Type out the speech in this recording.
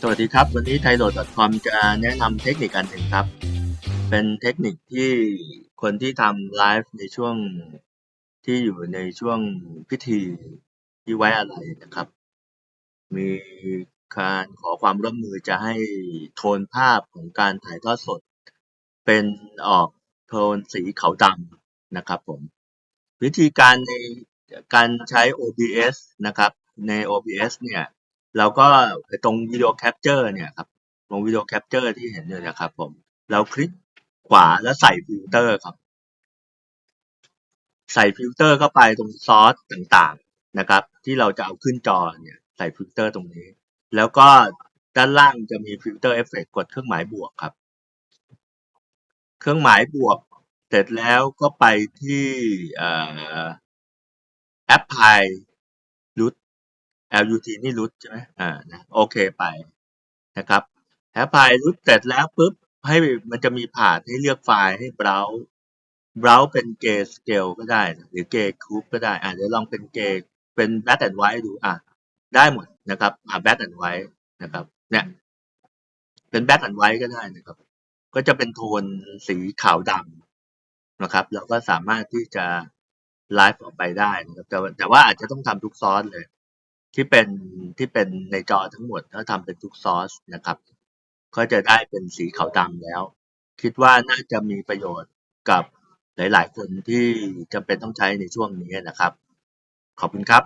สวัสดีครับ วันนี้ t h a i l o a d c o m จะแนะนำเทคนิคอันหนึ่งครับ เป็นเทคนิคที่คนที่ทำไลฟ์ในช่วงที่อยู่ในช่วงพิธีที่ไว้อะไรนะครับ มีการขอความร่วมมือจะให้โทนภาพของการถ่ายทอดสด เป็นออกโทนสีขาวดำนะครับผม วิธีการในการใช้ OBS นะครับ ใน OBS เนี่ยเราก็ตรงวิดีโอแคปเจอร์เนี่ยครับตรงวิดีโอแคปเจอร์ที่เห็นอยู่นะครับผมเราคลิกขวาแล้วใส่ฟิลเตอร์ครับ ใส่ฟิลเตอร์เข้าไปตรงซอสต่างๆนะครับ ที่เราจะเอาขึ้นจอเนี่ยใส่ฟิลเตอร์ตรงนี้ แล้วก็ด้านล่างจะมีฟิลเตอร์เอฟเฟกกดเครื่องหมายบวกครับ เครื่องหมายบวก เสร็จแล้วก็ไปที่แอปพลาย LUT นี่รุดใช่ไหมอ่านะโอเคไปนะครับแอปพลายรุดเสร็จแล้วปุ๊บให้มันจะมีผ่านให้เลือกไฟล์ให้เบราว์เบราว์เป็นเกสเกลก็ได้หรือเกคูปก็ได้อ่าเดี๋ยวลองเป็นเกเป็นแบทแอนไวท์ดูอะได้หมดนะครับอ่าแบทแอนไวท์นะครับเนี่ยเป็นแบทแอนไวท์ก็ได้นะครับ ก็จะเป็นโทนสีขาวดำนะครับ เราก็สามารถที่จะไลฟ์ออกไปได้นะครับแต่แต่ว่าอาจจะต้องทำทุกซอสเลย ที่เป็น ที่เป็นในจอทั้งหมด ถ้าทำเป็นทุกซอสนะครับ ก็จะได้เป็นสีขาวดำแล้ว คิดว่าน่าจะมีประโยชน์กับหลาย ๆ คนที่จำเป็นต้องใช้ในช่วงนี้นะครับ ขอบคุณครับ